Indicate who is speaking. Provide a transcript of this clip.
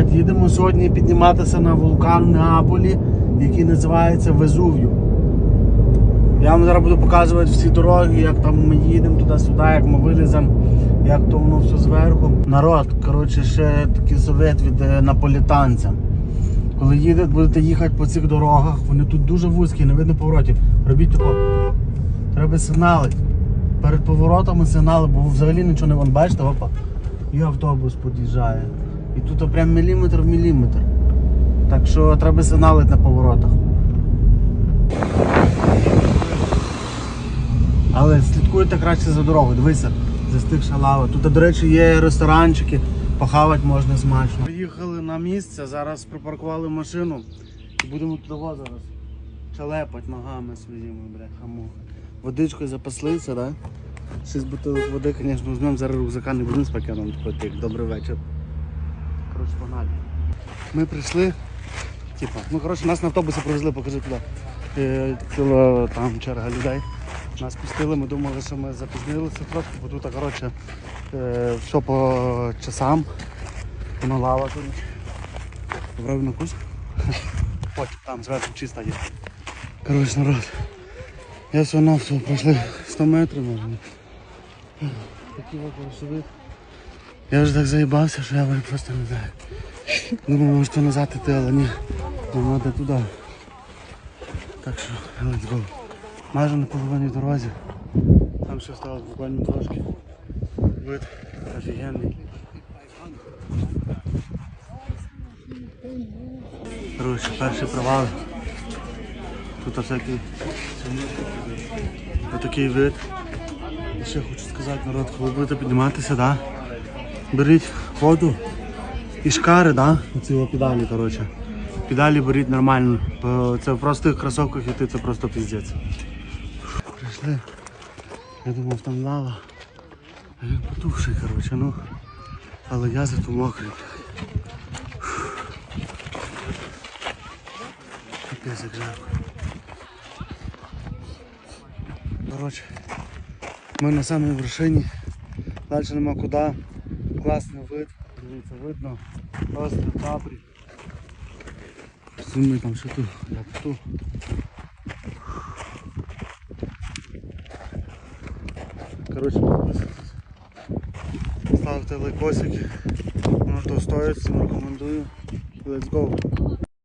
Speaker 1: Їдемо сьогодні підніматися на вулкан Неаполі, який називається Везув'ю. Я вам зараз буду показувати всі дороги, як там ми їдемо туди-сюди, як ми виліземо, як то воно все зверху. Народ, коротше, ще такий совет від е, наполітанця. Коли їдете, будете їхати по цих дорогах, вони тут дуже вузькі, не видно поворотів. Робіть тако. Треба сигналити. Перед поворотами сигнали, бо взагалі нічого не вон бачите, опа. І автобус під'їжджає. І тут прям міліметр в міліметр. Так що треба сигналити на поворотах. Але слідкуйте краще за дорогою, дивися, застигша лава. Тут, до речі, є ресторанчики, похавати можна смачно. Приїхали на місце, зараз припаркували машину і будемо туди зараз чалепать ногами своїми, бляха муха. Водичкою запаслися, да? Шість бутилок води, звісно, візьмемо зараз рюкзака, не будемо з пакетом. Добрий вечір. Коротше, погнали. Ми прийшли, типа, ну коротше, нас на автобусі привезли, покажи туди. Е, Ціла там черга людей. Нас пустили, ми думали, що ми запізнилися трохи, бо тут, коротше, е, все по часам. Воно лава тут. Попробуй на кус. Потім там зверху чисто є. Коротше, народ. Я все на все пройшли 100 метрів, може. Такий от вид. Я вже так заїбався, що я вже просто не знаю. Думаю, може то назад іти, але ні. Нам треба туди. Так що, let's go. Майже на половині дорозі. Там ще сталося буквально трошки. Вид офігенний. Коротше, перший провал. Тут всякий отакий вид. І ще хочу сказати, народ, коли будете підніматися, да? Беріть воду і шкари, да? оці педалі, коротше. Педалі беріть нормально. Це в простих кросовках іти, це просто піздець. Прийшли. Я думав там лава. Він потухший, коротше, ну. Але я зато мокрий. Капець як жарко. Коротше, ми на самій вершині. Далі нема куди. Класний вид. Дивіться, видно. Просто капрі. Ми там що тут, як тут. Коротше. Ставте лайкосик. Воно то стоїть, всім рекомендую. Let's go.